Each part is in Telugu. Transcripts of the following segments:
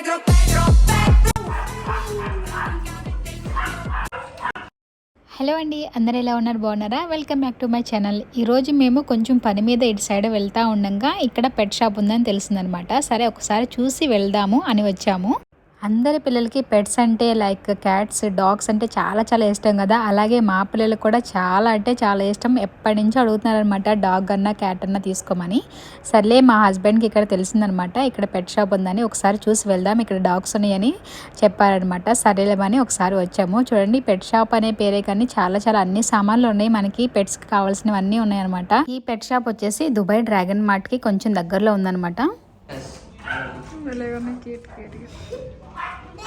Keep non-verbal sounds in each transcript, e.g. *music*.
Pedro, Pedro, Pedro. హలో అండి అందరు ఎలా ఉన్నారు? బాగున్నారా? Welcome back to my channel ఈరోజు మేము కొంచెం పని మీద ఇటు సైడ్ వెళ్తా ఉండగా ఇక్కడ పెట్ షాప్ ఉందని తెలిసిందనమాట. సరే ఒకసారి చూసి వెళ్దాము అని వచ్చాము. అందరి పిల్లలకి పెట్స్ అంటే లైక్ క్యాట్స్ డాగ్స్ అంటే చాలా చాలా ఇష్టం కదా. అలాగే మా పిల్లలకు కూడా చాలా అంటే చాలా ఇష్టం. ఎప్పటి నుంచో అడుగుతున్నారనమాట డాగ్ అన్నా క్యాట్ అన్నా తీసుకోమని. సర్లే మా హస్బెండ్కి ఇక్కడ తెలిసిందనమాట ఇక్కడ పెట్ షాప్ ఉందని ఒకసారి చూసి వెళ్దాం ఇక్కడ డాగ్స్ ఉన్నాయని చెప్పారనమాట సరేలేమని ఒకసారి వచ్చాము. చూడండి పెట్ షాప్ అనే పేరే కానీ చాలా చాలా అన్ని సామాన్లు ఉన్నాయి. మనకి పెట్స్కి కావాల్సినవన్నీ ఉన్నాయన్నమాట. ఈ పెట్ షాప్ వచ్చేసి దుబాయ్ డ్రాగన్ మార్ట్కి కొంచెం దగ్గరలో ఉందన్నమాట.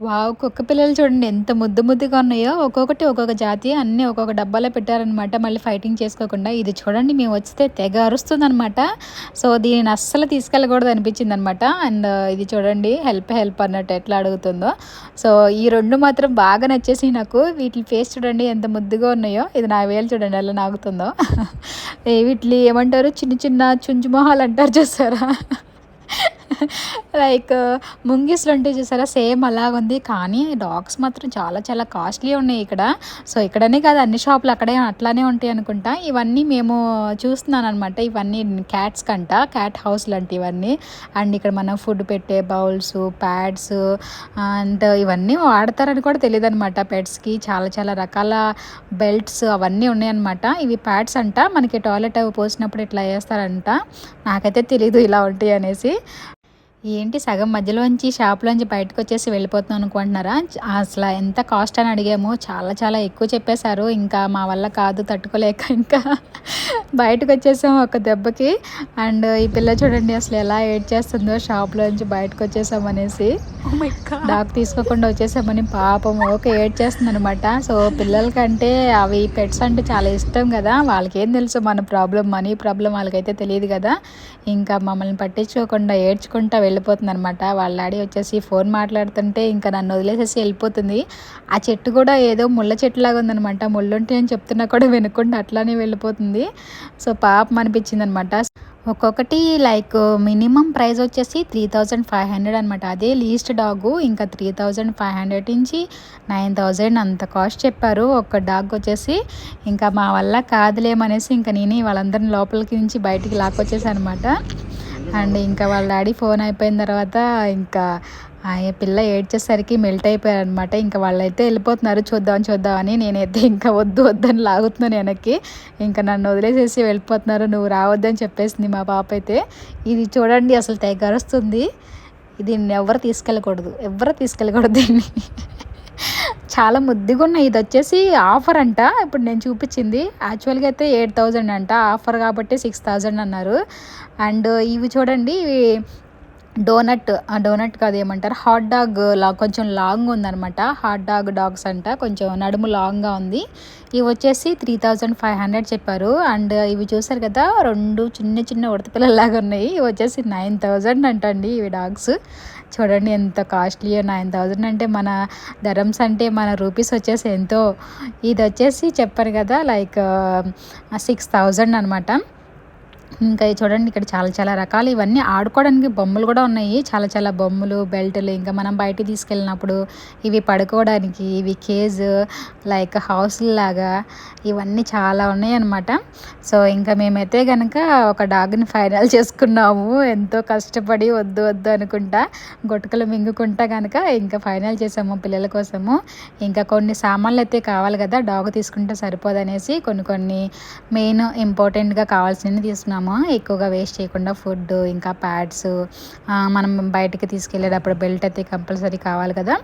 వావ్ కుక్క పిల్లలు చూడండి ఎంత ముద్దు ముద్దుగా ఉన్నాయో. ఒక్కొక్కటి ఒక్కొక్క జాతి అన్నీ ఒక్కొక్క డబ్బాలో పెట్టారనమాట మళ్ళీ ఫైటింగ్ చేసుకోకుండా. ఇది చూడండి మేము వస్తే తెగ అరుస్తుంది అనమాట సో దీనిని అస్సలు తీసుకెళ్ళకూడదు అనిపించింది అనమాట అండ్ ఇది చూడండి హెల్ప్ హెల్ప్ అన్నట్టు ఎట్లా అడుగుతుందో. సో ఈ రెండు మాత్రం బాగా నచ్చేసి నాకు. వీటి ఫేస్ చూడండి ఎంత ముద్దుగా ఉన్నాయో. ఇది నా వేలు చూడండి ఎలా నాగుతుందో. *laughs* వీటిని ఏమంటారు? చిన్న చిన్న చుంచు మొహాలు అంటారు చూసారా? *laughs* లైక్ uh, ముంగిస్లు అంటే చూసారా సేమ్ అలాగ ఉంది కానీ డాగ్స్ మాత్రం చాలా చాలా కాస్ట్లీ ఉన్నాయి ఇక్కడ. సో ఇక్కడనే కాదు అన్ని షాపులు అక్కడే అట్లానే ఉంటాయి అనుకుంటా. ఇవన్నీ మేము చూస్తున్నాను అనమాట ఇవన్నీ క్యాట్స్ కంట క్యాట్ హౌస్ లాంటివన్నీ అండ్ ఇక్కడ మనం ఫుడ్ పెట్టే బౌల్స్ ప్యాడ్స్ అండ్ ఇవన్నీ వాడతారని కూడా తెలియదు అనమాట పెట్స్కి. చాలా చాలా రకాల బెల్ట్స్ అవన్నీ ఉన్నాయన్నమాట. ఇవి ప్యాడ్స్ అంట. మనకి టాయిలెట్ పోసినప్పుడు ఇట్లా వేస్తారంట. నాకైతే తెలీదు ఇలా ఉంటాయి అనేసి. ఏంటి సగం మధ్యలోంచి షాప్లోంచి బయటకు వచ్చేసి వెళ్ళిపోతున్నాం అనుకుంటున్నారా? అసలు ఎంత కాస్ట్ అని అడిగాము. చాలా చాలా ఎక్కువ చెప్పేశారు. ఇంకా మా వల్ల కాదు తట్టుకోలేక ఇంకా బయటకు వచ్చేసాము ఒక దెబ్బకి. అండ్ ఈ పిల్ల చూడండి అసలు ఎలా ఏడ్ చేస్తుందో షాప్లోంచి బయటకు వచ్చేసాం అనేసి డాగ్ తీసుకోకుండా వచ్చేసామని పాపం ఓకే ఏడ్ చేస్తుంది అనమాట సో పిల్లలకంటే అవి పెట్స్ అంటే చాలా ఇష్టం కదా. వాళ్ళకి ఏం తెలుసు మన ప్రాబ్లం మనీ ప్రాబ్లం వాళ్ళకైతే తెలియదు కదా. ఇంకా మమ్మల్ని పట్టించుకోకుండా ఏడ్చుకుంటా వెళ్ళిపోతుంది అనమాట వాళ్ళ డాడీ వచ్చేసి ఫోన్ మాట్లాడుతుంటే ఇంకా నన్ను వదిలేసేసి వెళ్ళిపోతుంది. ఆ చెట్టు కూడా ఏదో ముళ్ళ చెట్టులాగా ఉందనమాట ముళ్ళుంటే అని చెప్తున్నా కూడా వినకుండా అట్లానే వెళ్ళిపోతుంది. సో పాపం అనిపించింది అనమాట ఒక్కొక్కటి లైక్ మినిమం ప్రైస్ వచ్చేసి త్రీ థౌజండ్ ఫైవ్ హండ్రెడ్ అనమాట అదే లీస్ట్ డాగు ఇంకా త్రీ థౌజండ్ ఫైవ్ హండ్రెడ్ నుంచి నైన్ థౌజండ్ అంత కాస్ట్ చెప్పారు. ఒక డాగ్ వచ్చేసి ఇంకా మా వల్ల కాదులేమనేసి ఇంకా నేను వాళ్ళందరిని లోపలికి నుంచి బయటికి లాక్కొచ్చేసాను అనమాట అండ్ ఇంకా వాళ్ళ డాడీ ఫోన్ అయిపోయిన తర్వాత ఇంకా ఆ పిల్ల ఏడ్చేసరికి మెల్ట్ అయిపోయారు అనమాట ఇంకా వాళ్ళైతే వెళ్ళిపోతున్నారు చూద్దాం చూద్దామని నేనైతే ఇంకా వద్దు వద్దని లాగుతున్నాను వెనక్కి. ఇంకా నన్ను వదిలేసేసి వెళ్ళిపోతున్నారు నువ్వు రావద్దని చెప్పేసింది మా పాప అయితే. ఇది చూడండి అసలు తెగరుస్తుంది దీన్ని ఎవరు తీసుకెళ్ళకూడదు ఎవరు తీసుకెళ్ళకూడదు దీన్ని? చాలా ముద్దిగా ఉన్నాయి ఇది వచ్చేసి ఆఫర్ అంట. ఇప్పుడు నేను చూపించింది. యాక్చువల్గా అయితే ఎయిట్ థౌజండ్ అంట. ఆఫర్ కాబట్టి సిక్స్ థౌజండ్ అన్నారు. అండ్ ఇవి చూడండి. ఇవి డోనట్ ఆ డోనట్ కాదు ఏమంటారు? హాట్ డాగ్ లా కొంచెం లాంగ్ ఉందనమాట హాట్ డాగ్ డాగ్స్ అంట. కొంచెం నడుము లాంగ్గా ఉంది. ఇవి వచ్చేసి త్రీ థౌజండ్ ఫైవ్ హండ్రెడ్ చెప్పారు. అండ్ ఇవి చూసారు కదా రెండు చిన్న చిన్న ఉడత పిల్లలాగా ఉన్నాయి. ఇవి వచ్చేసి నైన్ థౌజండ్ అంటండి ఇవి డాగ్స్. చూడండి ఎంత కాస్ట్లీ నైన్ థౌజండ్ అంటే మన ధరమ్స్ అంటే మన రూపీస్ వచ్చేసి ఎంతో. ఇది వచ్చేసి చెప్పారు కదా లైక్ సిక్స్ థౌజండ్ అనమాట ఇంకా చూడండి ఇక్కడ చాలా చాలా రకాలు. ఇవన్నీ ఆడుకోవడానికి బొమ్మలు కూడా ఉన్నాయి. చాలా చాలా బొమ్మలు బెల్టులు ఇంకా మనం బయటికి తీసుకెళ్ళినప్పుడు ఇవి పడుకోవడానికి ఇవి కేజ్ లైక్ హౌస్ లాగా ఇవన్నీ చాలా ఉన్నాయి అనమాట సో ఇంకా మేమైతే కనుక ఒక డాగ్ని ఫైనల్ చేసుకున్నాము. ఎంతో కష్టపడి వద్దు వద్దు అనుకుంటా గొట్టుకలు మింగుకుంటా కనుక ఇంకా ఫైనల్ చేసాము పిల్లల కోసము. ఇంకా కొన్ని సామాన్లు అయితే కావాలి కదా డాగ్ తీసుకుంటే సరిపోదనేసి కొన్ని కొన్ని మెయిన్ ఇంపార్టెంట్గా కావాల్సినవి తీసుకున్నాము. ఎక్కువగా వేస్ట్ చేయకుండా ఫుడ్ ఇంకా ప్యాడ్స్ మనం బయటకి తీసుకెళ్ళేటప్పుడు బెల్ట్ అయితే కంపల్సరీ కావాలి కదా.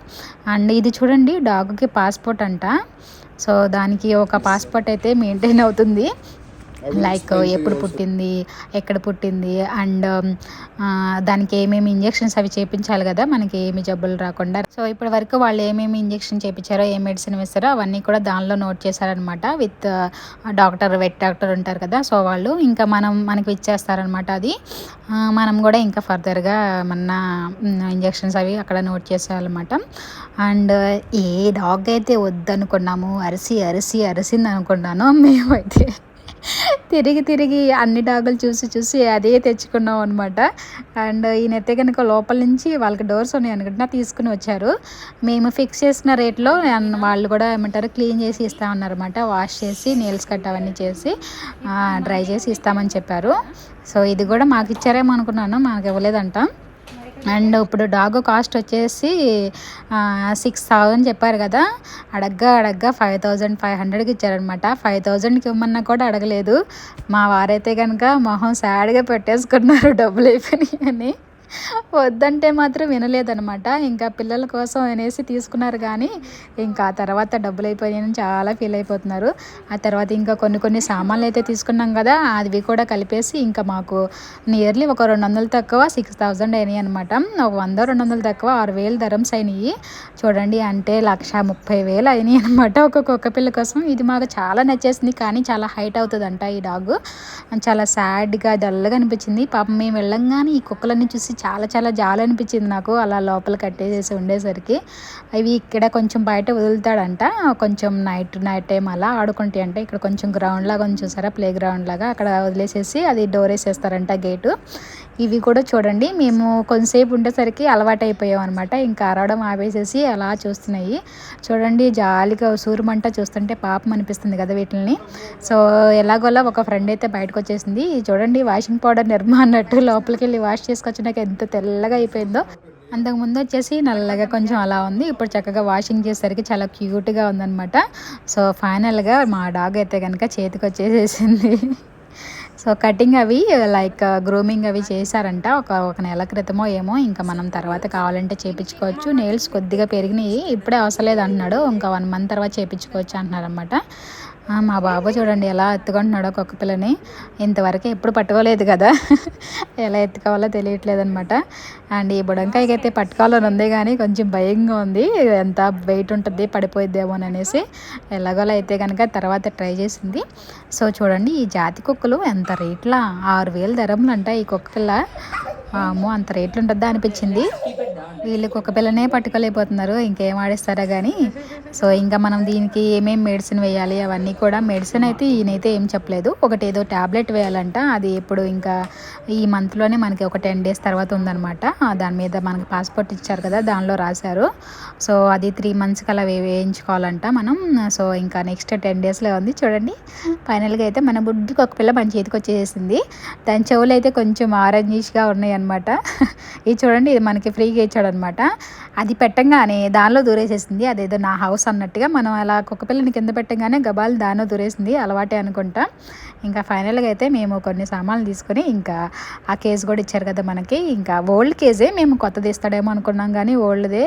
అండ్ ఇది చూడండి డాగ్కి పాస్పోర్ట్ అంట. సో దానికి ఒక పాస్పోర్ట్ అయితే మెయింటైన్ అవుతుంది. లైక్ ఎప్పుడు పుట్టింది ఎక్కడ పుట్టింది అండ్ దానికి ఏమేమి ఇంజెక్షన్స్ అవి చేపించాలి కదా మనకి ఏమి జబ్బులు రాకుండా. సో ఇప్పటి వరకు వాళ్ళు ఏమేమి ఇంజెక్షన్ చేపించారో ఏ మెడిసిన్ వేస్తారో అవన్నీ కూడా దానిలో నోట్ చేశారనమాట విత్ డాక్టర్ వెట్ డాక్టర్ ఉంటారు కదా సో వాళ్ళు ఇంకా మనం మనకి ఇచ్చేస్తారనమాట అది. మనం కూడా ఇంకా ఫర్దర్గా మన ఇంజెక్షన్స్ అవి అక్కడ నోట్ చేసేయాలన్నమాట. అండ్ ఏ డాగ్ అయితే వద్దనుకున్నాము అరిసి అరిసి అరిసింది అనుకున్నాను మేమైతే తిరిగి తిరిగి అన్ని డాగులు చూసి చూసి అదే తెచ్చుకున్నాం అనమాట అండ్ ఈయనైతే కనుక లోపల నుంచి వాళ్ళకి డోర్స్ ఉన్నాయి అనుకుంటున్నా తీసుకుని వచ్చారు. మేము ఫిక్స్ చేసిన రేట్లో వాళ్ళు కూడా ఏమంటారు క్లీన్ చేసి ఇస్తామన్నారన్నమాట వాష్ చేసి నీల్స్ కట్ అవన్నీ చేసి డ్రై చేసి ఇస్తామని చెప్పారు. సో ఇది కూడా మాకు ఇచ్చారేమో అనుకున్నాను మాకు ఇవ్వలేదంట. అండ్ ఇప్పుడు డాగ్ కాస్ట్ వచ్చేసి సిక్స్ థౌజండ్ చెప్పారు కదా. అడగ్గా అడగ్గా ఫైవ్ థౌజండ్ ఫైవ్ హండ్రెడ్కి ఇచ్చారనమాట ఫైవ్ థౌజండ్కి ఇవ్వమన్నా కూడా అడగలేదు. మా వారైతే కనుక మొహం సాడ్గా పెట్టేసుకున్నారు *laughs* డబ్బులు అయిపోయినాయి అని. వద్దంటే మాత్రం వినలేదనమాట ఇంకా పిల్లల కోసం అనేసి తీసుకున్నారు కానీ ఇంకా ఆ తర్వాత డబ్బులు అయిపోయాయని చాలా ఫీల్ అయిపోతున్నారు. ఆ తర్వాత ఇంకా కొన్ని కొన్ని సామాన్లు అయితే తీసుకున్నాం కదా అవి కూడా కలిపేసి ఇంకా మాకు నియర్లీ ఒక రెండు వందలు తక్కువ సిక్స్ థౌజండ్ అయినాయి అనమాట ఒక వంద రెండు వందలు తక్కువ ఆరు వేలు ధరమ్స్ అయినాయి. చూడండి అంటే లక్ష ముప్పై వేలు అయినాయి అనమాట ఒక కుక్క పిల్ల కోసం. ఇది మాకు చాలా నచ్చేసింది కానీ చాలా హైట్ అవుతుందంట ఈ డాగ్. చాలా సాడ్గా డల్గా అనిపించింది. పాపం మేము వెళ్ళంగానే ఈ కుక్కలన్నీ చూసి చాలా చాలా జాలి అనిపించింది నాకు. అలా లోపల కట్టేసేసి ఉండేసరికి అవి ఇక్కడ కొంచెం బయట వదులుతాడంట. కొంచెం నైట్ నైట్ టైం అలా ఆడుకుంటాయి అంటే ఇక్కడ కొంచెం గ్రౌండ్ లాగా ఉంది ప్లే గ్రౌండ్ లాగా. అక్కడ వదిలేసేసి అది డోర్ వేసేస్తారంట గేటు ఇవి కూడా చూడండి. మేము కొంతసేపు ఉండేసరికి అలవాటు అయిపోయాం అనమాట ఇంకా అరవడం ఆపేసేసి అలా చూస్తున్నాయి. చూడండి జాలిగా సూర్యమంట చూస్తుంటే పాపం అనిపిస్తుంది కదా వీటిని సో ఎలాగోలా ఒక ఫ్రెండ్ అయితే బయటకు వచ్చేసింది. చూడండి వాషింగ్ పౌడర్ నిర్మా అన్నట్టు లోపలికి వెళ్ళి వాష్ చేసుకొచ్చినాక ఎంత తెల్లగా అయిపోయిందో. అంతకుముందు వచ్చేసి నల్లగా కొంచెం అలా ఉంది. ఇప్పుడు చక్కగా వాషింగ్ చేసేసరికి చాలా క్యూట్గా ఉందన్నమాట. సో ఫైనల్గా మా డాగ్ అయితే కనుక చేతికి వచ్చేసేసింది. సో కటింగ్ అవి లైక్ గ్రూమింగ్ అవి చేశారంట. ఒక ఒక నెల క్రితమో ఏమో ఇంకా మనం తర్వాత కావాలంటే చేపించుకోవచ్చు. నెయిల్స్ కొద్దిగా పెరిగినాయి. ఇప్పుడే అవసరం లేదు అంటున్నాడు ఇంకా వన్ మంత్ తర్వాత చేపించుకోవచ్చు అంటున్నారు అనమాట మా బాబు చూడండి ఎలా ఎత్తుకుంటున్నాడో కుక్క పిల్లని. ఇంతవరకు ఎప్పుడు పట్టుకోలేదు కదా. *laughs* ఎలా ఎత్తుకోవాలో తెలియట్లేదు అనమాట అండ్ ఈ బుడంకాయకి అయితే పట్టుకోవాలని ఉంది కానీ కొంచెం భయంగా ఉంది. ఎంత వెయిట్ ఉంటుంది పడిపోయిద్దేమో అనేసి ఎలాగోలా అయితే కనుక తర్వాత ట్రై చేసింది. సో చూడండి ఈ జాతి కుక్కలు ఎంత రేట్లా? ఆరు వేల ధరములు అంట ఈ కుక్క పిల్ల. అమ్మో అంత రేట్లు ఉంటుందా అనిపించింది. వీళ్ళు కుక్క పిల్లనే పట్టుకోలేకపోతున్నారు ఇంకేం ఆడిస్తారా కానీ సో ఇంకా మనం దీనికి ఏమేమి మెడిసిన్ వేయాలి అవన్నీ కూడా మెడిసిన్ అయితే ఈయనైతే ఏం చెప్పలేదు. ఒకటి ఏదో ట్యాబ్లెట్ వేయాలంట. అది ఇప్పుడు ఇంకా ఈ మంత్లోనే మనకి ఒక టెన్ డేస్ తర్వాత ఉందనమాట దాని మీద మనకి పాస్పోర్ట్ ఇచ్చారు కదా దానిలో రాశారు. సో అది త్రీ మంత్స్కి అలా వేయించుకోవాలంట మనం. సో ఇంకా నెక్స్ట్ టెన్ డేస్లో ఉంది. చూడండి. ఫైనల్గా అయితే మన బుడ్డికి ఒక పిల్ల మన చేతికి వచ్చేసింది. దాని చెవులు అయితే కొంచెం ఆరెంజిష్గా ఉన్నాయి అనమాట *laughs* ఇది చూడండి ఇది మనకి ఫ్రీగా ఇచ్చాడనమాట అది పెట్టంగానే దానిలో దూరేసేసింది. అదేదో నా హౌస్ అన్నట్టుగా మనం అలా కుక్క పిల్లని కింద పెట్టంగానే గబాలు దానిలో దూరేసింది. అలవాటే అనుకుంటా. ఇంకా ఫైనల్గా అయితే మేము కొన్ని సామాన్లు తీసుకొని ఇంకా ఆ కేసు కూడా ఇచ్చారు కదా మనకి. ఇంకా ఓల్డ్ కేజే మేము కొత్తది ఇస్తాడేమో అనుకున్నాం కానీ ఓల్డ్దే.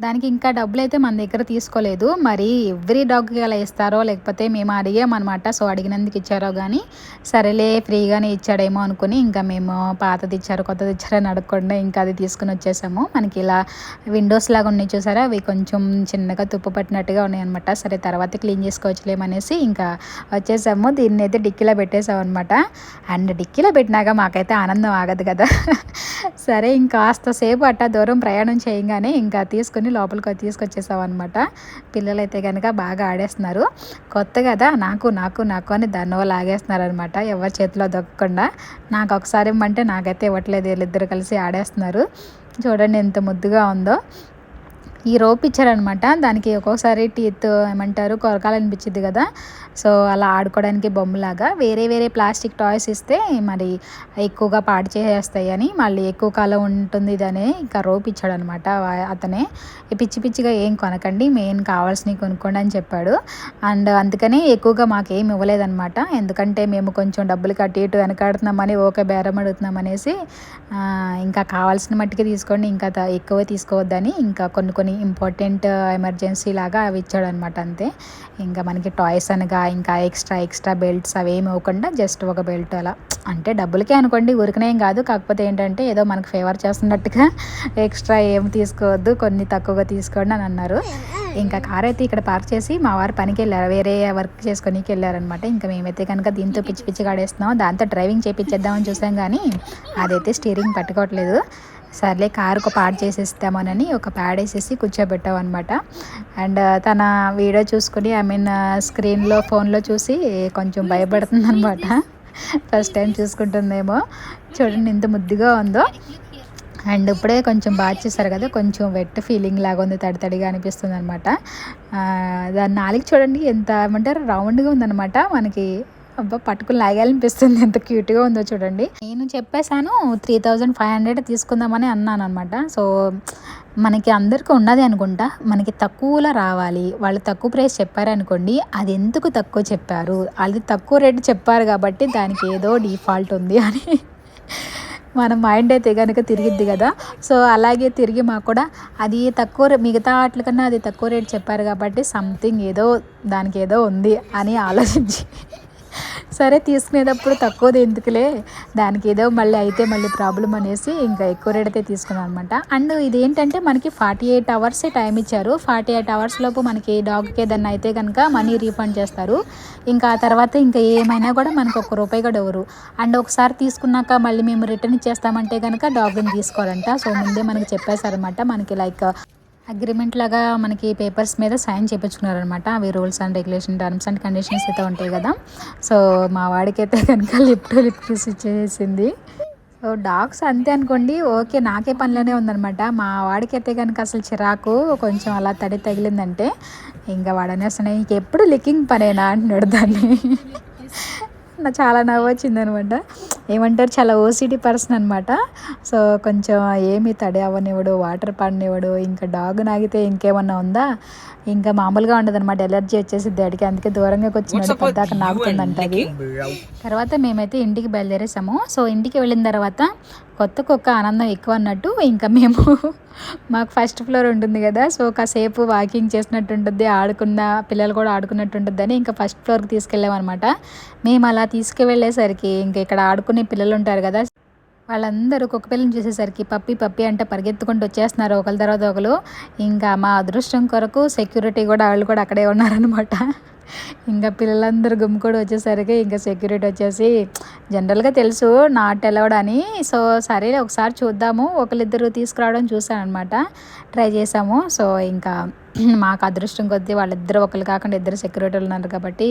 దానికి ఇంకా డబ్బులు అయితే మన దగ్గర తీసుకోలేదు. మరి ఎవ్రీ డాగ్కి అలా ఇస్తారో లేకపోతే మేము అడిగామన్నమాట. సో అడిగినందుకు ఇచ్చారో కానీ సరేలే ఫ్రీగానే ఇచ్చాడేమో అనుకుని ఇంకా మేము పాతది ఇచ్చారు కొత్తది ఇచ్చారని అడగకుండా ఇంకా అది తీసుకుని వచ్చేసాము. మనకి ఇలా విండోస్ లాగా ఉన్నాయి చూసారా? అవి కొంచెం చిన్నగా తుప్పు పట్టినట్టుగా ఉన్నాయి అనమాట సరే తర్వాత క్లీన్ చేసుకోవచ్చులేమనేసి ఇంకా వచ్చేసాము. దీన్ని అయితే డిక్కీలో పెట్టేసాం అనమాట అండ్ డిక్కీలో పెట్టినాక మాకైతే ఆనందం ఆగదు కదా. *laughs* సరే ఇంకా కాస్త సేపు అట్టా దూరం ప్రయాణం చేయగానే ఇంకా తీసుకుని లోపలికి తీసుకొచ్చేసాం అనమాట అయితే కనుక బాగా ఆడేస్తున్నారు. కొత్త కదా నాకు నాకు నాకు అని దాన్ని లాగేస్తున్నారు అనమాట ఎవరి చేతిలో దొక్కకుండా. నాకు ఒకసారి ఇమ్మంటే నాకైతే ఇవ్వట్లేదు వీళ్ళిద్దరు కలిసి ఆడేస్తున్నారు. చూడండి ఎంత ముద్దుగా ఉందో. ఈ రోప్ ఇచ్చారనమాట. దానికి ఒక్కొక్కసారి టీత్ ఏమంటారు కొరకాలనిపించింది కదా. సో అలా ఆడుకోవడానికి బొమ్మలాగా వేరే వేరే ప్లాస్టిక్ టాయ్స్ ఇస్తే మరి ఎక్కువగా పాడు చేసేస్తాయి అని మళ్ళీ ఎక్కువ కాలం ఉంటుంది అని ఇంకా రోప్ ఇచ్చాడనమాట అతనే. పిచ్చి పిచ్చిగా ఏం కొనకండి మెయిన్ కావాల్సినవి కొనుక్కోండి అని చెప్పాడు. అండ్ అందుకని ఎక్కువగా మాకు ఏం ఇవ్వలేదన్నమాట ఎందుకంటే మేము కొంచెం డబ్బులు కట్టి ఇటు వెనకాడుతున్నామని ఓకే బేరం అడుగుతున్నాం అనేసి ఇంకా కావాల్సిన మట్టికి తీసుకోండి ఇంకా ఎక్కువ తీసుకోవద్దని ఇంకా కొన్ని కొన్ని కొన్ని ఇంపార్టెంట్ ఎమర్జెన్సీ లాగా అవి ఇచ్చాడనమాట అంతే. ఇంకా మనకి టాయ్స్ అనగా ఇంకా ఎక్స్ట్రా ఎక్స్ట్రా బెల్ట్స్ అవి ఏమి ఇవ్వకుండా జస్ట్ ఒక బెల్ట్ అలా. అంటే డబ్బులకే అనుకోండి ఉరికినేం కాదు. కాకపోతే ఏంటంటే ఏదో మనకు ఫేవర్ చేస్తున్నట్టుగా ఎక్స్ట్రా ఏం తీసుకోవద్దు కొన్ని తక్కువగా తీసుకోండి అని అన్నారు. ఇంకా కార్ అయితే ఇక్కడ పార్క్ చేసి మా వారు పనికి వెళ్ళారు. వేరే వర్క్ చేసుకొని వెళ్ళారనమాట ఇంకా మేమైతే కనుక దీంతో పిచ్చి పిచ్చి ఆడేస్తున్నాం. దాంతో డ్రైవింగ్ చేపించేద్దామని చూసాం కానీ అదైతే స్టీరింగ్ పట్టుకోవట్లేదు. సర్లే కారుకు ఒక పాడ్ చేసేస్తామోనని ఒక ప్యాడ్ వేసేసి కూర్చోబెట్టాం అనమాట అండ్ uh, తన వీడియో చూసుకుని ఐ మీన్ uh, స్క్రీన్లో ఫోన్లో చూసి కొంచెం భయపడుతుంది అనమాట ఫస్ట్ టైం చూసుకుంటుందేమో. చూడండి ఎంత ముద్దుగా ఉందో. అండ్ ఇప్పుడే కొంచెం బాగా చేశారు కదా కొంచెం వెట్ ఫీలింగ్ లాగా ఉంది తడి తడిగా అనిపిస్తుంది అనమాట uh, దాని నాలుగు చూడండి ఎంత ఏమంటారు రౌండ్గా ఉందన్నమాట మనకి. అబ్బా పట్టుకుని లాగాలనిపిస్తుంది. ఎంత క్యూట్గా ఉందో చూడండి. నేను చెప్పేశాను త్రీ థౌజండ్ ఫైవ్ హండ్రెడ్ తీసుకుందామని అన్నాను అనమాట సో మనకి అందరికీ ఉన్నది అనుకుంటా. మనకి తక్కువలో రావాలి. వాళ్ళు తక్కువ ప్రైస్ చెప్పారనుకోండి అది ఎందుకు తక్కువ చెప్పారు? అది తక్కువ రేటు చెప్పారు కాబట్టి దానికి ఏదో డిఫాల్ట్ ఉంది అని *laughs* మన మైండ్ అయితే కనుక తిరిగిద్ది కదా. సో అలాగే తిరిగి మాకు కూడా అది తక్కువ మిగతా వాటి కన్నా అది తక్కువ రేట్ చెప్పారు కాబట్టి సంథింగ్ ఏదో దానికి ఏదో ఉంది అని ఆలోచించి సరే తీసుకునేటప్పుడు తక్కువది ఎందుకులే? దానికి ఏదో మళ్ళీ అయితే మళ్ళీ ప్రాబ్లం అనేసి ఇంకా ఎక్కువ రేట్ అయితే తీసుకున్నాం అనమాట అండ్ ఇది ఏంటంటే మనకి ఫార్టీ ఎయిట్ అవర్సే టైం ఇచ్చారు. ఫార్టీ ఎయిట్ అవర్స్ లోపు మనకి డాగ్కి ఏదన్నా అయితే కనుక మనీ రీఫండ్ చేస్తారు. ఇంకా తర్వాత ఇంకా ఏమైనా కూడా మనకు ఒక్క రూపాయి కూడా ఎవరు అండ్ ఒకసారి తీసుకున్నాక మళ్ళీ మేము రిటర్న్ ఇచ్చేస్తామంటే కనుక డాగ్ని తీసుకోవాలంట. సో ముందే మనకి చెప్పేశారనమాట మనకి లైక్ అగ్రిమెంట్ లాగా మనకి పేపర్స్ మీద సైన్ చేయించుకున్నారనమాట అవి rules and regulation terms and conditions అయితే ఉంటాయి కదా. సో మా వాడికైతే కనుక లిఫ్ట్ లిఫ్ట్ లిప్ ఇచ్చేసింది సో డాగ్స్ అంతే అనుకోండి ఓకే నాకే పనిలోనే ఉందనమాట మా వాడికైతే కనుక అసలు చిరాకు కొంచెం అలా తడి తగిలిందంటే ఇంకా వాడనే వస్తున్నాయి ఇంకెప్పుడు లికింగ్ పనేనా అంటున్నాడు దాన్ని. నా చాలా నవ్వు వచ్చిందనమాట ఏమంటారు? చాలా ఓసిటీ పర్సన్ అనమాట సో కొంచెం ఏమి తడి అవ్వనివ్వడు వాటర్ పడనివ్వడు ఇంకా డాగ్ నాగితే ఇంకేమన్నా ఉందా? ఇంకా మామూలుగా ఉండదు అనమాట ఎలర్జీ వచ్చేసి దాడికి అందుకే దూరంగా వచ్చినాడు పద్దాక నాకుతుందంట అది. తర్వాత మేమైతే ఇంటికి బయలుదేరేసాము. సో ఇంటికి వెళ్ళిన తర్వాత కొత్త కుక్క ఆనందం ఎక్కువ అన్నట్టు ఇంకా మేము *laughs* మాకు ఫస్ట్ ఫ్లోర్ ఉంటుంది కదా. సో కాసేపు వాకింగ్ చేసినట్టు ఉంటుంది ఆడుకున్న పిల్లలు కూడా ఆడుకున్నట్టు ఉంటుంది అని ఇంకా ఫస్ట్ ఫ్లోర్కి తీసుకెళ్ళామన్నమాట. మేము అలా తీసుకువెళ్ళేసరికి ఇంకా ఇక్కడ ఆడుకునే పిల్లలు ఉంటారు కదా. వాళ్ళందరూ కుక్క పిల్లని చూసేసరికి పప్పి పప్పి అంటే పరిగెత్తుకుంటూ వచ్చేస్తున్నారు. ఒకరి తర్వాత ఒకరు ఇంకా మా అదృష్టం కొరకు సెక్యూరిటీ కూడా వాళ్ళు కూడా అక్కడే ఉన్నారనమాట ఇంకా పిల్లలందరూ గుమ్ముకొని వచ్చేసరికి ఇంకా సెక్యూరిటీ వచ్చేసి జనరల్గా తెలుసు నాట్ అలౌడ్ అని. సో సరే ఒకసారి చూద్దాము. ఒకరిద్దరు తీసుకురావడం చూసాను అనమాట ట్రై చేసాము సో ఇంకా మాకు అదృష్టం కొద్దీ వాళ్ళిద్దరు ఒకరు కాకుండా ఇద్దరు సెక్యూరిటీలు ఉన్నారు కాబట్టి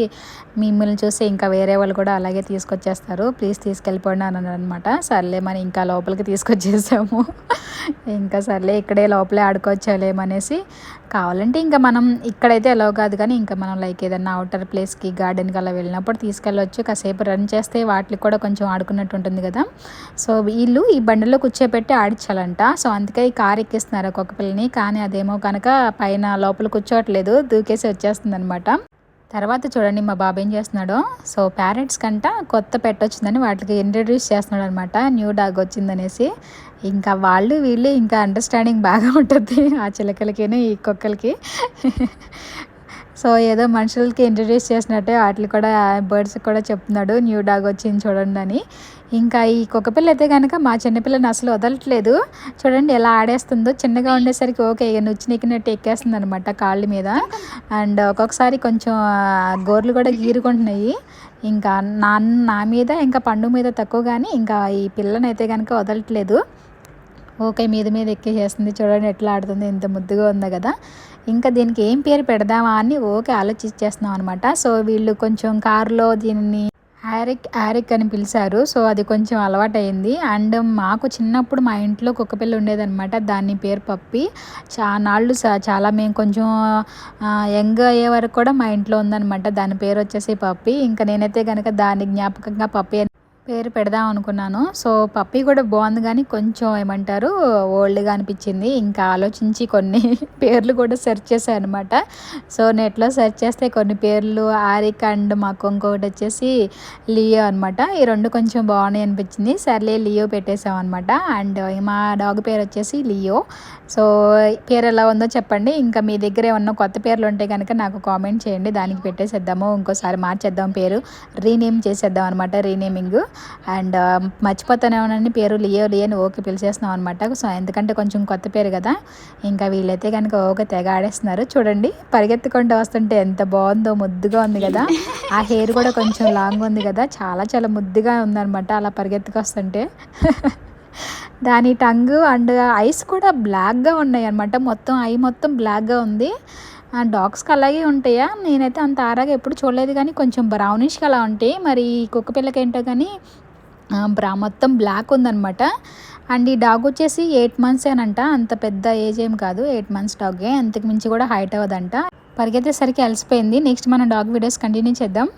మిమ్మల్ని చూసి ఇంకా వేరే వాళ్ళు కూడా అలాగే తీసుకొచ్చేస్తారు. ప్లీజ్ తీసుకెళ్ళిపోండి అని అనమాట సర్లే మనం ఇంకా లోపలికి తీసుకొచ్చేసాము. ఇంకా సర్లే ఇక్కడే లోపలే ఆడుకోవచ్చాలేమనేసి కావాలంటే ఇంకా మనం ఇక్కడైతే ఎలా కాదు కానీ ఇంకా మనం లైక్ ఏదైనా అవుటర్ ప్లేస్కి గార్డెన్కి అలా వెళ్ళినప్పుడు తీసుకెళ్ళవచ్చు కాసేపు రన్ చేస్తే వాటికి కూడా కొంచెం ఆడుకున్నట్టు ఉంటుంది కదా. సో వీళ్ళు ఈ బండిలో కూర్చోబెట్టి ఆడించాలంట సో అందుకే ఈ కార్ ఎక్కిస్తున్నారు ఒక్కొక్క పిల్లని. కానీ అదేమో కనుక పైన లోపల కూర్చోవట్లేదు దూకేసి వచ్చేస్తుంది అనమాట తర్వాత చూడండి మా బాబు ఏం చేస్తున్నాడో. సో ప్యారెట్స్ కంట కొత్త పెట్ వచ్చిందని వాటికి ఇంట్రడ్యూస్ చేస్తున్నాడు అనమాట న్యూ డాగ్ వచ్చిందనేసి. ఇంకా వాళ్ళు వీళ్ళు ఇంకా అండర్స్టాండింగ్ బాగా ఉంటుంది ఆ చిలకలకి ఈ కుక్కలకి. సో ఏదో మనుషులకి ఇంట్రడ్యూస్ చేసినట్టే వాటికి కూడా బర్డ్స్కి కూడా చెప్తున్నాడు. న్యూ డాగ్ వచ్చింది చూడండి అని. ఇంకా ఈ కుక్కపిల్ల అయితే కనుక మా చిన్నపిల్లని అసలు వదలట్లేదు. చూడండి ఎలా ఆడేస్తుందో చిన్నగా ఉండేసరికి ఓకే ఇక నుచ్చి నెక్కినట్టు ఎక్కేస్తుంది అనమాట కాళ్ళ మీద. అండ్ ఒక్కొక్కసారి కొంచెం గోర్లు కూడా గీరుకుంటున్నాయి. ఇంకా నా నా మీద ఇంకా పండు మీద తక్కువ కానీ ఇంకా ఈ పిల్లని కనుక వదలట్లేదు. ఓకే మీద మీద ఎక్కేసేస్తుంది. చూడండి ఎట్లా ఆడుతుంది ఇంత ముద్దుగా ఉందో కదా. ఇంకా దీనికి ఏం పేరు పెడదామా అని ఓకే ఆలోచించేస్తున్నాం అనమాట సో వీళ్ళు కొంచెం కారులో దీనిని హ్యారిక్ హ్యారిక్ అని పిలిచారు. సో అది కొంచెం అలవాటైంది అండ్ మాకు చిన్నప్పుడు మా ఇంట్లో కుక్కపిల్ల ఉండేదన్నమాట. దాని పేరు పప్పి. చానాళ్ళు చాలా మేము కొంచెం యంగ్ అయ్యే వరకు కూడా మా ఇంట్లో ఉందన్నమాట. దాని పేరు వచ్చేసి పప్పి. ఇంకా నేనైతే కనుక దాని జ్ఞాపకంగా పప్పి అని పేరు పెడదాం అనుకున్నాను. సో పప్పి కూడా బాగుంది కానీ కొంచెం ఏమంటారు ఓల్డ్గా అనిపించింది. ఇంకా ఆలోచించి కొన్ని *laughs* పేర్లు కూడా సెర్చ్ చేశాను అనమాట సో నెట్లో సెర్చ్ చేస్తే కొన్ని పేర్లు ఆరిక్ అండ్ మాకు ఇంకొకటి వచ్చేసి లియో అనమాట ఈ రెండు కొంచెం బాగున్నాయి అనిపించింది. సర్లే లియో పెట్టేసాం అనమాట అండ్ మా డాగ్ పేరు వచ్చేసి లియో. సో పేరు ఎలా ఉందో చెప్పండి. ఇంకా మీ దగ్గర ఏమన్నా కొత్త పేర్లు ఉంటే కనుక నాకు కామెంట్ చేయండి. దానికి పెట్టేసేద్దాము. ఇంకోసారి మార్చేద్దాం పేరు. రీనేమ్ చేసేద్దాం అనమాట రీనేమింగ్. అండ్ um, మర్చిపోతానేమోనని పేరు లియో లియో అని ఓకే పిలిచేస్తున్నాం అనమాట సో ఎందుకంటే కొంచెం కొత్త పేరు కదా. ఇంకా వీళ్ళైతే కనుక ఓకే తెగ ఆడేస్తున్నారు. చూడండి పరిగెత్తుకుంటూ వస్తుంటే ఎంత బాగుందో ముద్దుగా ఉంది కదా. ఆ హెయిర్ కూడా కొంచెం లాంగ్ ఉంది కదా. చాలా చాలా ముద్దుగా ఉందన్నమాట అలా పరిగెత్తుకు వస్తుంటే *laughs* దాని టంగ్ అండ్ ఐస్ కూడా బ్లాక్గా ఉన్నాయి అనమాట మొత్తం ఐ మొత్తం బ్లాక్గా ఉంది. డాగ్స్కి అలాగే ఉంటాయా? నేనైతే అంత ఆరాగా ఎప్పుడు చూడలేదు కానీ కొంచెం బ్రౌనిష్గా అలా ఉంటాయి. మరి కుక్క పిల్లకి ఏంటో కానీ బ్రా మొత్తం బ్లాక్ ఉందనమాట అండ్ ఈ డాగ్ వచ్చేసి ఎయిట్ మంత్స్ ఏనంట అంత పెద్ద ఏజ్ ఏం కాదు. ఎయిట్ మంత్స్ డాగే. అంతకు మించి కూడా హైట్ అవ్వదంట. పరిగెత్తేసరికి అలసిపోయింది. నెక్స్ట్ మనం డాగ్ వీడియోస్ కంటిన్యూ చేద్దాం.